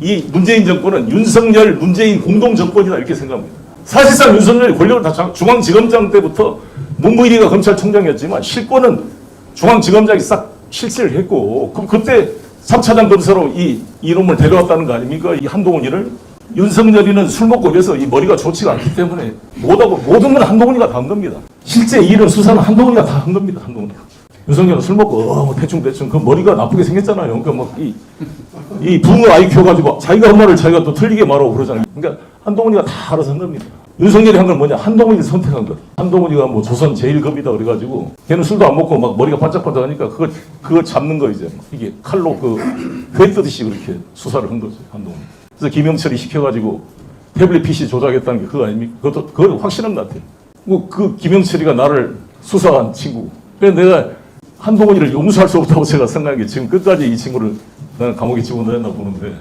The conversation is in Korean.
이 문재인 정권은 윤석열, 문재인 공동 정권이다 이렇게 생각합니다. 사실상 윤석열이 권력을 다 장- 중앙지검장 때부터 문무일이가 검찰총장이었지만 실권은 중앙지검장이 싹 실세를 했고 그럼 그때 3차장 검사로 이 이놈을 데려왔다는 거 아닙니까? 이 한동훈이를 윤석열이는 술 먹고 이래서 이 머리가 좋지가 않기 때문에 못하고 모든 건 한동훈이가 다 한 겁니다. 실제 이 일은 수사는 한동훈이가 다 한 겁니다. 한동훈이가. 윤석열은 술 먹고 어, 뭐 대충 대충 그 머리가 나쁘게 생겼잖아요. 그러니까 막이 이 붕어 아이큐 가지고 자기가 한 말을 자기가 또 틀리게 말하고 그러잖아요. 그러니까 한동훈이가 다 알아서 한 겁니다. 윤석열이 한 건 뭐냐? 한동훈이 선택한 것. 한동훈이가 뭐 조선 제일급이다 그래가지고 걔는 술도 안 먹고 막 머리가 반짝반짝 하니까 그거 그거 잡는 거 이제 이게 칼로 그회 뜨듯이 그렇게 수사를 한 거죠 한동훈. 그래서 김영철이 시켜가지고 태블릿 PC 조작했다는 게 그거 아닙니까? 그것도 그건 확실한 것 같아요. 뭐 그 김영철이가 나를 수사한 친구. 그래서 내가 한동훈이를 용서할 수 없다고 제가 생각한 게 지금 끝까지 이 친구를 나는 감옥에 집어넣었나 보는데